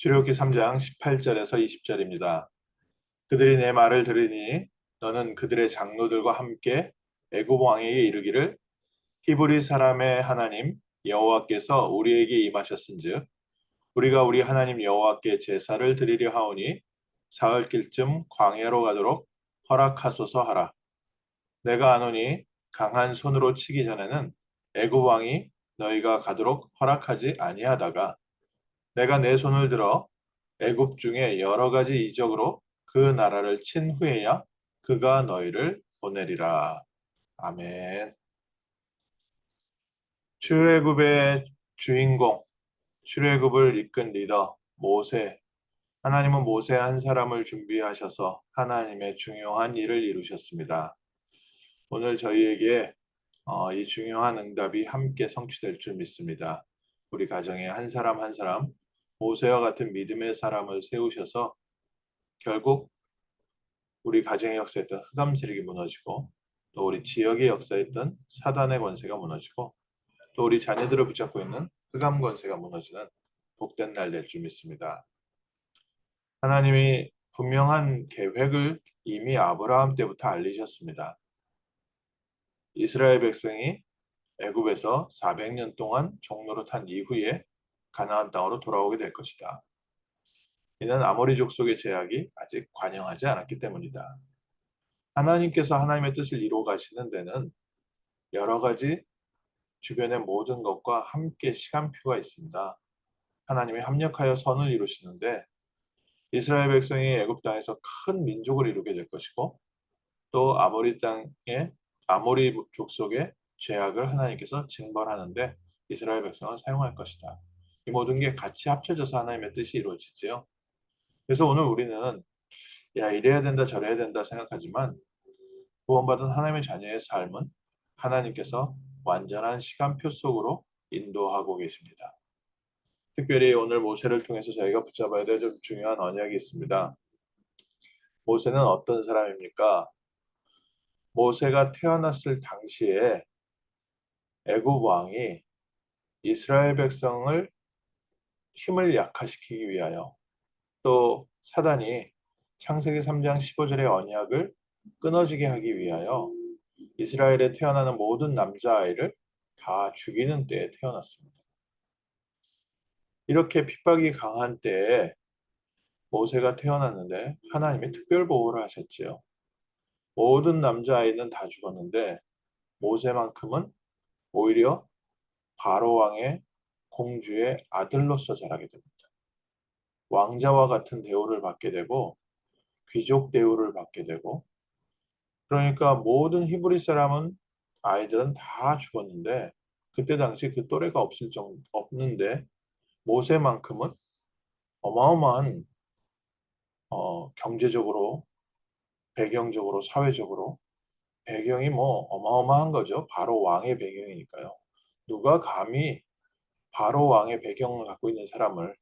출애굽기 3장 18절에서 20절입니다. 그들이 내 말을 들으니 너는 그들의 장로들과 함께 애굽 왕에게 이르기를 히브리 사람의 하나님 여호와께서 우리에게 임하셨은즉 우리가 우리 하나님 여호와께 제사를 드리려 하오니 사흘길쯤 광야로 가도록 허락하소서 하라. 내가 아노니 강한 손으로 치기 전에는 애굽 왕이 너희가 가도록 허락하지 아니하다가 내가 내 손을 들어 애굽 중에 여러 가지 이적으로 그 나라를 친 후에야 그가 너희를 보내리라. 아멘. 출애굽의 주인공, 출애굽을 이끈 리더 모세. 하나님은 모세 한 사람을 준비하셔서 하나님의 중요한 일을 이루셨습니다. 오늘 저희에게 어, 이 중요한 응답이 함께 성취될 줄 믿습니다. 우리 가정에 한 사람 한 사람 모세와 같은 믿음의 사람을 세우셔서 결국 우리 가정의 역사했던 흑암 세력이 무너지고 또 우리 지역의 역사했던 사단의 권세가 무너지고 또 우리 자녀들을 붙잡고 있는 흑암 권세가 무너지는 복된 날 될 줄 믿습니다. 하나님이 분명한 계획을 이미 아브라함 때부터 알리셨습니다. 이스라엘 백성이 애굽에서 400년 동안 종로로 탄 이후에 가나안 땅으로 돌아오게 될 것이다. 이는 아모리 족속의 제약이 아직 관영하지 않았기 때문이다. 하나님께서 하나님의 뜻을 이루어 가시는 데는 여러 가지 주변의 모든 것과 함께 시간표가 있습니다. 하나님이 합력하여 선을 이루시는데 이스라엘 백성이 애굽 땅에서 큰 민족을 이루게 될 것이고 또 아모리 땅에 아모리 족속의 죄악을 하나님께서 징벌하는데 이스라엘 백성을 사용할 것이다. 이 모든 게 같이 합쳐져서 하나님의 뜻이 이루어지지요. 그래서 오늘 우리는 야 이래야 된다 저래야 된다 생각하지만 구원받은 하나님의 자녀의 삶은 하나님께서 완전한 시간표 속으로 인도하고 계십니다. 특별히 오늘 모세를 통해서 저희가 붙잡아야 될 좀 중요한 언약이 있습니다. 모세는 어떤 사람입니까? 모세가 태어났을 당시에 애굽 왕이 이스라엘 백성을 힘을 약화시키기 위하여 또 사단이 창세기 3장 15절의 언약을 끊어지게 하기 위하여 이스라엘에 태어나는 모든 남자아이를 다 죽이는 때에 태어났습니다. 이렇게 핍박이 강한 때에 모세가 태어났는데 하나님이 특별 보호를 하셨지요. 모든 남자아이는 다 죽었는데 모세만큼은 오히려 바로 왕의 공주의 아들로서 자라게 됩니다. 왕자와 같은 대우를 받게 되고 귀족 대우를 받게 되고 그러니까 모든 히브리 사람은 아이들은 다 죽었는데 그때 당시 그 또래가 없을 정 없는데 모세만큼은 어마어마한 어, 경제적으로 배경적으로 사회적으로 배경이 뭐 어마어마한 거죠. 바로 왕의 배경이니까요. 누가 감히 바로 왕의 배경을 갖고 있는 사람을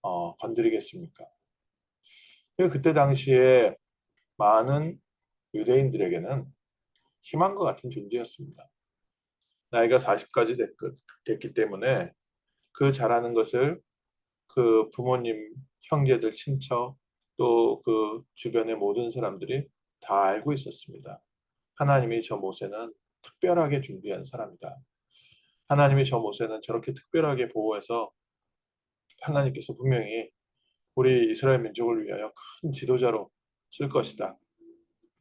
어, 건드리겠습니까? 그때 당시에 많은 유대인들에게는 희망과 같은 존재였습니다. 나이가 40까지 됐, 됐기 때문에 그 잘하는 것을 그 부모님, 형제들, 친척, 또 그 주변의 모든 사람들이 다 알고 있었습니다. 하나님이 저 모세는 특별하게 준비한 사람이다. 하나님이 저 모세는 저렇게 특별하게 보호해서 하나님께서 분명히 우리 이스라엘 민족을 위하여 큰 지도자로 쓸 것이다.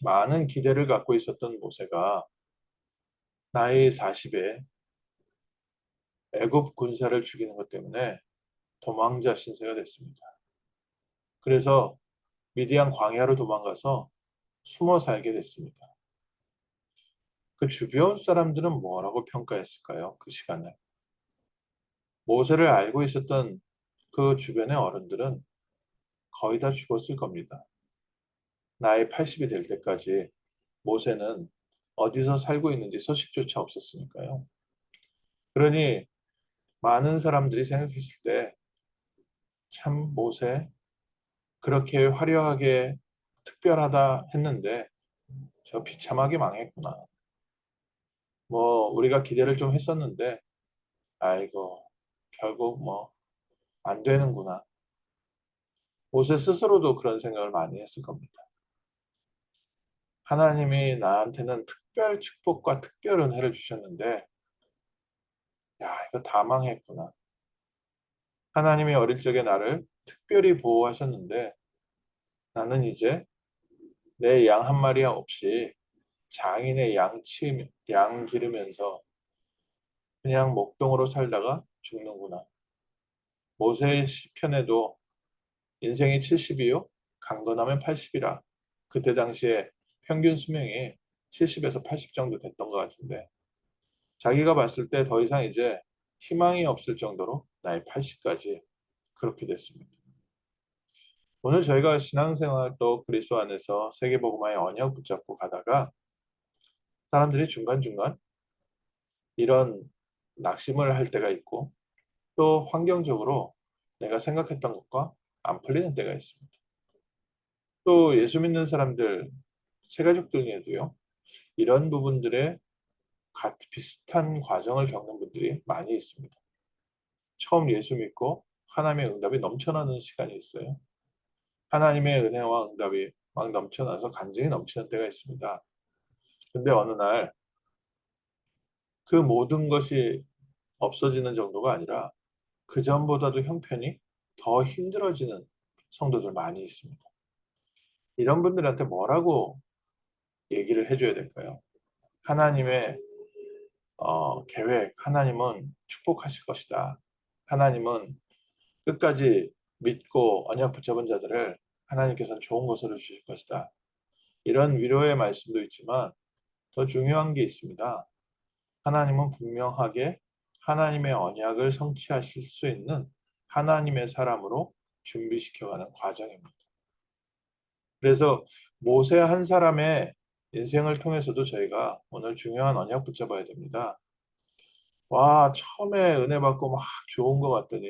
많은 기대를 갖고 있었던 모세가 나이 40에 애굽 군사를 죽이는 것 때문에 도망자 신세가 됐습니다. 그래서 미디안 광야로 도망가서 숨어 살게 됐습니다. 그 주변 사람들은 뭐라고 평가했을까요? 그 시간을. 모세를 알고 있었던 그 주변의 어른들은 거의 다 죽었을 겁니다. 나이 80이 될 때까지 모세는 어디서 살고 있는지 소식조차 없었으니까요. 그러니 많은 사람들이 생각했을 때 참 모세 그렇게 화려하게 특별하다 했는데 저 비참하게 망했구나. 뭐 우리가 기대를 좀 했었는데 아이고 결국 뭐 안 되는구나. 모세 스스로도 그런 생각을 많이 했을 겁니다. 하나님이 나한테는 특별 축복과 특별 은혜를 주셨는데, 야, 이거 다 망했구나. 하나님이 어릴 적에 나를 특별히 보호하셨는데, 나는 이제 내 양 한 마리 없이 장인의 양치, 양 기르면서 그냥 목동으로 살다가 죽는구나. 모세의 시편에도 인생이 70이요? 강건하면 80이라. 그때 당시에 평균 수명이 70에서 80 정도 됐던 것 같은데 자기가 봤을 때 더 이상 이제 희망이 없을 정도로 나이 80까지 그렇게 됐습니다. 오늘 저희가 신앙생활 또 그리스도 안에서 세계복음화의 언약 붙잡고 가다가 사람들이 중간중간 이런 낙심을 할 때가 있고 또 환경적으로 내가 생각했던 것과 안 풀리는 때가 있습니다. 또 예수 믿는 사람들, 세가족들 중에도요, 이런 부분들에 같 비슷한 과정을 겪는 분들이 많이 있습니다. 처음 예수 믿고 하나님의 응답이 넘쳐나는 시간이 있어요. 하나님의 은혜와 응답이 막 넘쳐나서 간증이 넘치는 때가 있습니다. 근데 어느 날 그 모든 것이 없어지는 정도가 아니라 그 전보다도 형편이 더 힘들어지는 성도들 많이 있습니다. 이런 분들한테 뭐라고 얘기를 해줘야 될까요? 하나님의 어, 계획, 하나님은 축복하실 것이다. 하나님은 끝까지 믿고 언약 붙잡은 자들을 하나님께서는 좋은 것으로 주실 것이다. 이런 위로의 말씀도 있지만 더 중요한 게 있습니다. 하나님은 분명하게 하나님의 언약을 성취하실 수 있는 하나님의 사람으로 준비시켜가는 과정입니다. 그래서 모세 한 사람의 인생을 통해서도 저희가 오늘 중요한 언약 붙잡아야 됩니다. 와, 처음에 은혜 받고 막 좋은 것 같더니,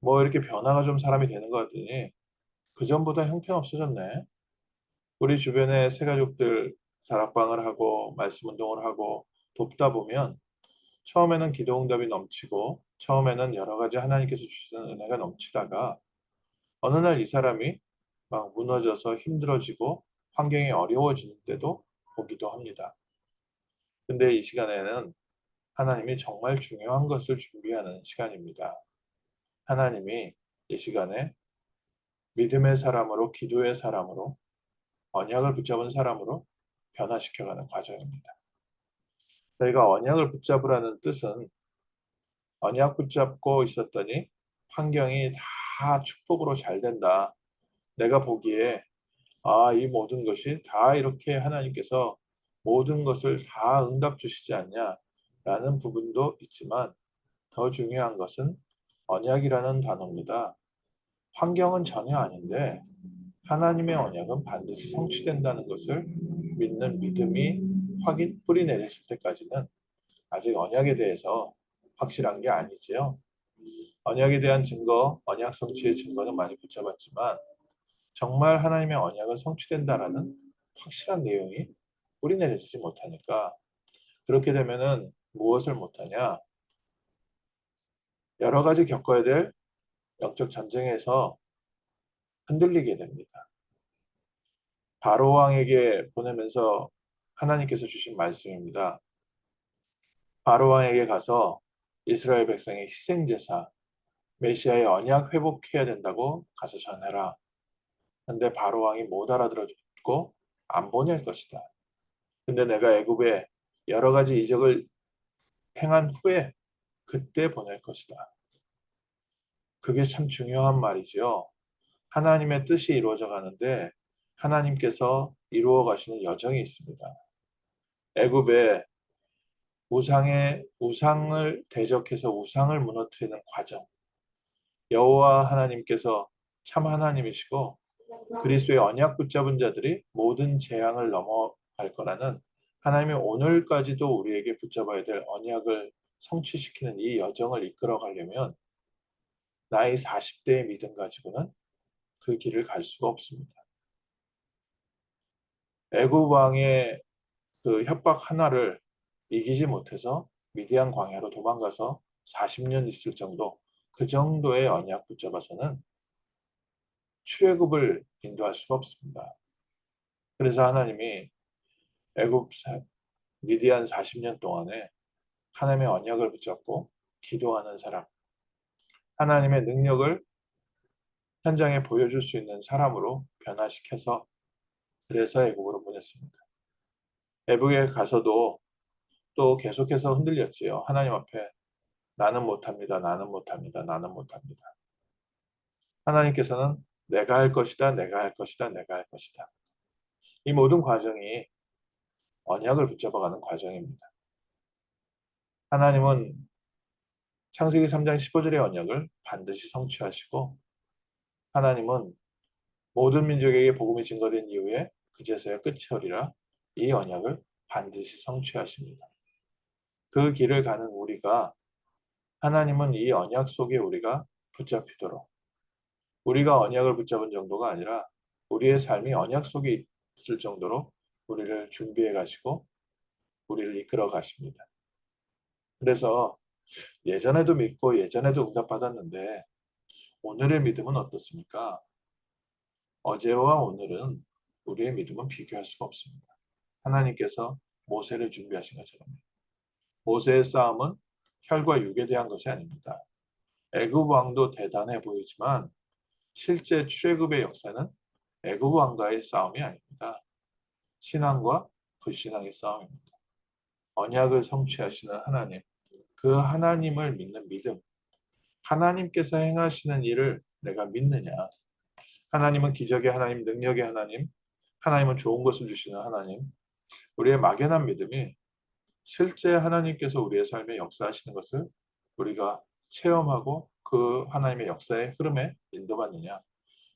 뭐 이렇게 변화가 좀 사람이 되는 것 같더니, 그전보다 형편 없어졌네. 우리 주변에 새가족들 다락방을 하고 말씀 운동을 하고 돕다 보면 처음에는 기도 응답이 넘치고 처음에는 여러 가지 하나님께서 주시는 은혜가 넘치다가 어느 날 이 사람이 막 무너져서 힘들어지고 환경이 어려워지는 때도 보기도 합니다. 근데 이 시간에는 하나님이 정말 중요한 것을 준비하는 시간입니다. 하나님이 이 시간에 믿음의 사람으로 기도의 사람으로 언약을 붙잡은 사람으로 변화시켜가는 과정입니다. 저희가 언약을 붙잡으라는 뜻은 언약 붙잡고 있었더니 환경이 다 축복으로 잘 된다. 내가 보기에 아, 이 모든 것이 다 이렇게 하나님께서 모든 것을 다 응답 주시지 않냐? 라는 부분도 있지만 더 중요한 것은 언약이라는 단어입니다. 환경은 전혀 아닌데 하나님의 언약은 반드시 성취된다는 것을 믿는 믿음이 확인 뿌리 내리실 때까지는 아직 언약에 대해서 확실한 게 아니지요. 언약에 대한 증거, 언약 성취의 증거는 많이 붙잡았지만 정말 하나님의 언약은 성취된다라는 확실한 내용이 뿌리 내려지지 못하니까 그렇게 되면은 무엇을 못하냐? 여러 가지 겪어야 될 영적 전쟁에서 흔들리게 됩니다. 바로 왕에게 보내면서 하나님께서 주신 말씀입니다. 바로 왕에게 가서 이스라엘 백성의 희생 제사 메시아의 언약 회복해야 된다고 가서 전해라. 근데 바로 왕이 못 알아들어줬고 안 보낼 것이다. 근데 내가 애굽에 여러 가지 이적을 행한 후에 그때 보낼 것이다. 그게 참 중요한 말이지요. 하나님의 뜻이 이루어져 가는데 하나님께서 이루어 가시는 여정이 있습니다. 애굽에 우상의 우상을 대적해서 우상을 무너뜨리는 과정. 여호와 하나님께서 참 하나님이시고 그리스도의 언약 붙잡은 자들이 모든 재앙을 넘어갈 거라는 하나님의 오늘까지도 우리에게 붙잡아야 될 언약을 성취시키는 이 여정을 이끌어 가려면 나이 40대의 믿음 가지고는 그 길을 갈 수가 없습니다. 애굽 왕의 그 협박 하나를 이기지 못해서 미디안 광야로 도망가서 40년 있을 정도 그 정도의 언약 붙잡아서는 출애굽을 인도할 수가 없습니다. 그래서 하나님이 애굽 사- 미디안 40년 동안에 하나님의 언약을 붙잡고 기도하는 사람, 하나님의 능력을 현장에 보여줄 수 있는 사람으로 변화시켜서 그래서 애굽으 로 보냈습니다. 애굽에 가서도 또 계속해서 흔들렸지요. 하나님 앞에 나는 못합니다. 나는 못합니다. 나는 못합니다. 하나님께서는 내가 할 것이다. 내가 할 것이다. 내가 할 것이다. 이 모든 과정이 언약을 붙잡아가는 과정입니다. 하나님은 창세기 3장 15절의 언약을 반드시 성취하시고 하나님은 모든 민족에게 복음이 증거된 이후에 그제서야 끝이 오리라 이 언약을 반드시 성취하십니다. 그 길을 가는 우리가 하나님은 이 언약 속에 우리가 붙잡히도록 우리가 언약을 붙잡은 정도가 아니라 우리의 삶이 언약 속에 있을 정도로 우리를 준비해 가시고 우리를 이끌어 가십니다. 그래서 예전에도 믿고 예전에도 응답받았는데 오늘의 믿음은 어떻습니까? 어제와 오늘은 우리의 믿음은 비교할 수가 없습니다. 하나님께서 모세를 준비하신 것처럼 모세의 싸움은 혈과 육에 대한 것이 아닙니다. 애굽 왕도 대단해 보이지만 실제 출애굽의 역사는 애굽 왕과의 싸움이 아닙니다. 신앙과 불신앙의 싸움입니다. 언약을 성취하시는 하나님, 그 하나님을 믿는 믿음, 하나님께서 행하시는 일을 내가 믿느냐? 하나님은 기적의 하나님, 능력의 하나님, 하나님은 좋은 것을 주시는 하나님. 우리의 막연한 믿음이 실제 하나님께서 우리의 삶에 역사하시는 것을 우리가 체험하고 그 하나님의 역사의 흐름에 인도받느냐.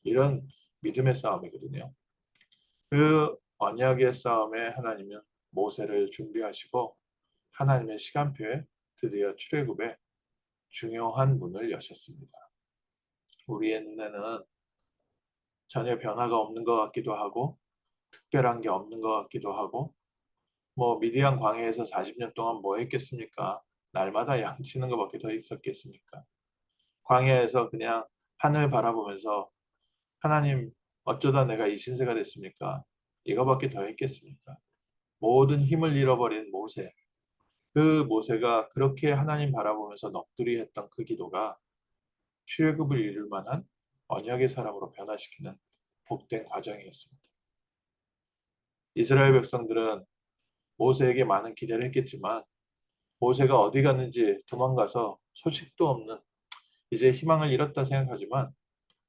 이런 믿음의 싸움이거든요. 그 언약의 싸움에 하나님은 모세를 준비하시고 하나님의 시간표에 드디어 출애굽에 중요한 문을 여셨습니다. 우리의 눈에는 전혀 변화가 없는 것 같기도 하고 특별한 게 없는 것 같기도 하고 뭐 미디안 광해에서 40년 동안 뭐 했겠습니까? 날마다 양치는 것밖에 더 있었겠습니까? 광야에서 그냥 하늘 바라보면서 하나님 어쩌다 내가 이 신세가 됐습니까? 이거밖에 더 했겠습니까? 모든 힘을 잃어버린 모세. 그 모세가 그렇게 하나님 바라보면서 넋두리 했던 그 기도가 출애굽을 이룰 만한 언약의 사람으로 변화시키는 복된 과정이었습니다. 이스라엘 백성들은 모세에게 많은 기대를 했겠지만 모세가 어디 갔는지 도망가서 소식도 없는 이제 희망을 잃었다 생각하지만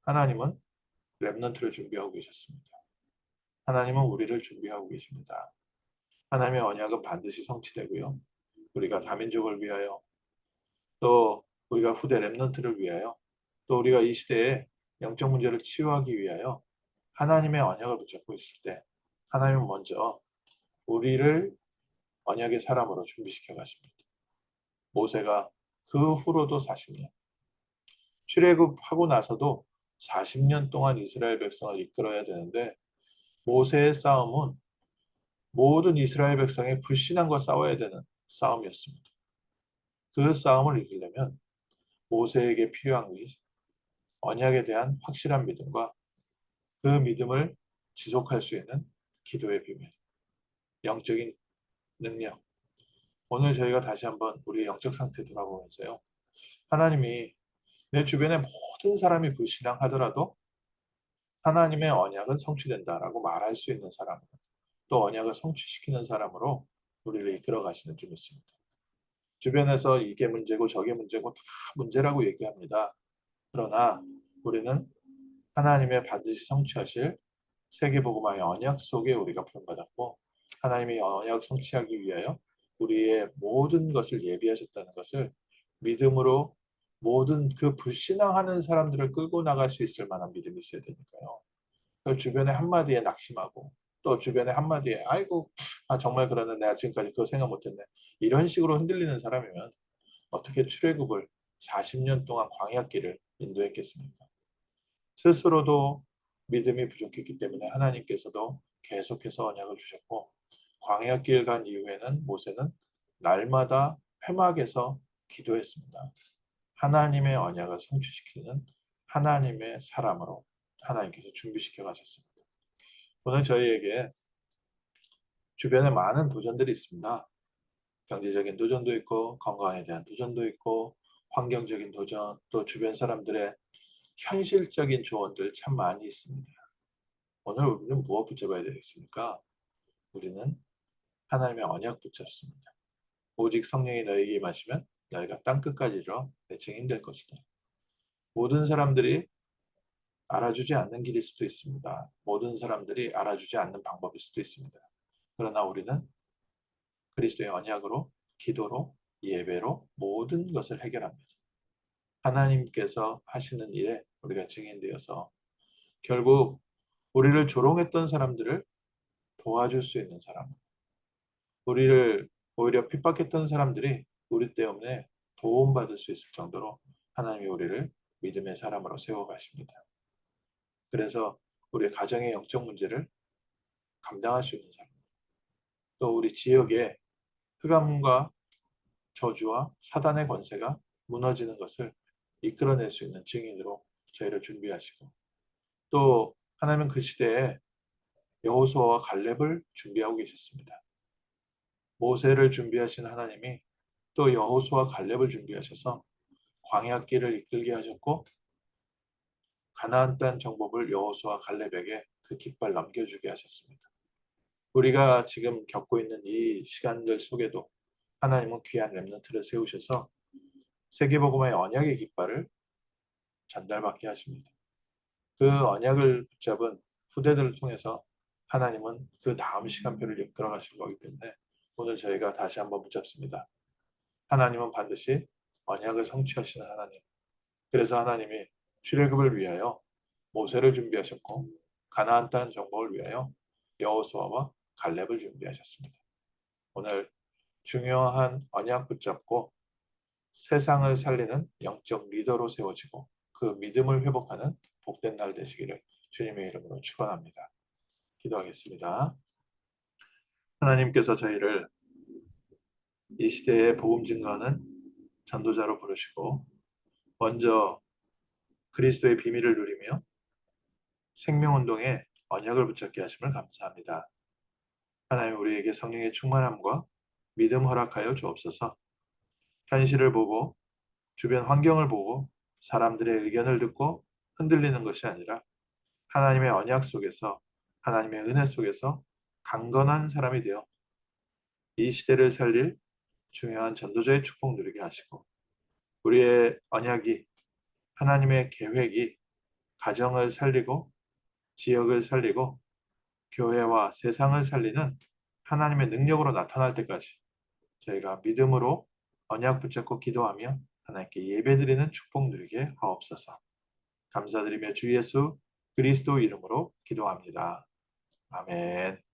하나님은 렘넌트를 준비하고 계셨습니다. 하나님은 우리를 준비하고 계십니다. 하나님의 언약은 반드시 성취되고요. 우리가 다민족을 위하여 또 우리가 후대 렘넌트를 위하여 또 우리가 이 시대에 영적 문제를 치유하기 위하여 하나님의 언약을 붙잡고 있을 때 하나님은 먼저 우리를 언약의 사람으로 준비시켜 가십니다. 모세가 그 후로도 40년 출애굽하고 나서도 40년 동안 이스라엘 백성을 이끌어야 되는데 모세의 싸움은 모든 이스라엘 백성의 불신앙과 싸워야 되는 싸움이었습니다. 그 싸움을 이기려면 모세에게 필요한 것이 언약에 대한 확실한 믿음과 그 믿음을 지속할 수 있는 기도의 비밀, 영적인 능력. 오늘 저희가 다시 한번 우리의 영적 상태 돌아보면서요. 하나님이 내 주변의 모든 사람이 불신앙하더라도 하나님의 언약은 성취된다라고 말할 수 있는 사람, 또 언약을 성취시키는 사람으로 우리를 이끌어 가시는 줄 믿습니다. 주변에서 이게 문제고 저게 문제고 다 문제라고 얘기합니다. 그러나 우리는 하나님의 반드시 성취하실 세계복음화의 언약 속에 우리가 부름받았고 하나님이 언약 성취하기 위하여 우리의 모든 것을 예비하셨다는 것을 믿음으로 모든 그 불신앙하는 사람들을 끌고 나갈 수 있을 만한 믿음이 있어야 되니까요. 그 주변에 한마디에 낙심하고 또 주변에 한마디에 아이고 아 정말 그러네 내가 지금까지 그거 생각 못했네 이런 식으로 흔들리는 사람이면 어떻게 출애굽을 40년 동안 광야길을 인도했겠습니까? 스스로도 믿음이 부족했기 때문에 하나님께서도 계속해서 언약을 주셨고 광야길 간 이후에는 모세는 날마다 회막에서 기도했습니다. 하나님의 언약을 성취시키는 하나님의 사람으로 하나님께서 준비시켜 가셨습니다. 오늘 저희에게 주변에 많은 도전들이 있습니다. 경제적인 도전도 있고 건강에 대한 도전도 있고 환경적인 도전 또 주변 사람들의 현실적인 조언들 참 많이 있습니다. 오늘 우리는 무엇 붙잡아야 되겠습니까? 우리는 하나님의 언약 붙잡습니다. 오직 성령이 너에게 임하시면 너희가 땅끝까지 이르러 내 증인 될 것이다. 모든 사람들이 알아주지 않는 길일 수도 있습니다. 모든 사람들이 알아주지 않는 방법일 수도 있습니다. 그러나 우리는 그리스도의 언약으로 기도로 예배로 모든 것을 해결합니다. 하나님께서 하시는 일에 우리가 증인되어서 결국 우리를 조롱했던 사람들을 도와줄 수 있는 사람, 우리를 오히려 핍박했던 사람들이 우리 때문에 도움받을 수 있을 정도로 하나님이 우리를 믿음의 사람으로 세워가십니다. 그래서 우리 가정의 영적 문제를 감당할 수 있는 사람, 또 우리 지역의 흑암과 저주와 사단의 권세가 무너지는 것을 이끌어낼 수 있는 증인으로 저희를 준비하시고 또 하나님은 그 시대에 여호수아와 갈렙을 준비하고 계셨습니다. 모세를 준비하신 하나님이 또 여호수아 갈렙을 준비하셔서 광야길을 이끌게 하셨고 가나안 땅 정복을 여호수아 갈렙에게 그 깃발 넘겨주게 하셨습니다. 우리가 지금 겪고 있는 이 시간들 속에도 하나님은 귀한 렘넌트를 세우셔서 세계복음의 언약의 깃발을 전달받게 하십니다. 그 언약을 붙잡은 후대들을 통해서 하나님은 그 다음 시간표를 이끌어 가실 거기 때문에 오늘 저희가 다시 한번 붙잡습니다. 하나님은 반드시 언약을 성취하시는 하나님. 그래서 하나님이 출애굽을 위하여 모세를 준비하셨고 가나안 땅 정복을 위하여 여호수아와 갈렙을 준비하셨습니다. 오늘 중요한 언약 붙잡고 세상을 살리는 영적 리더로 세워지고 그 믿음을 회복하는 복된 날 되시기를 주님의 이름으로 축원합니다. 기도하겠습니다. 하나님께서 저희를 이 시대의 복음 증거하는 전도자로 부르시고 먼저 그리스도의 비밀을 누리며 생명 운동에 언약을 붙잡게 하심을 감사합니다. 하나님 우리에게 성령의 충만함과 믿음 허락하여 주옵소서. 현실을 보고 주변 환경을 보고 사람들의 의견을 듣고 흔들리는 것이 아니라 하나님의 언약 속에서 하나님의 은혜 속에서 강건한 사람이 되어 이 시대를 살릴 중요한 전도자의 축복 누리게 하시고 우리의 언약이 하나님의 계획이 가정을 살리고 지역을 살리고 교회와 세상을 살리는 하나님의 능력으로 나타날 때까지 저희가 믿음으로 언약 붙잡고 기도하며 하나님께 예배드리는 축복 누리게 하옵소서. 감사드리며 주 예수 그리스도 이름으로 기도합니다. 아멘.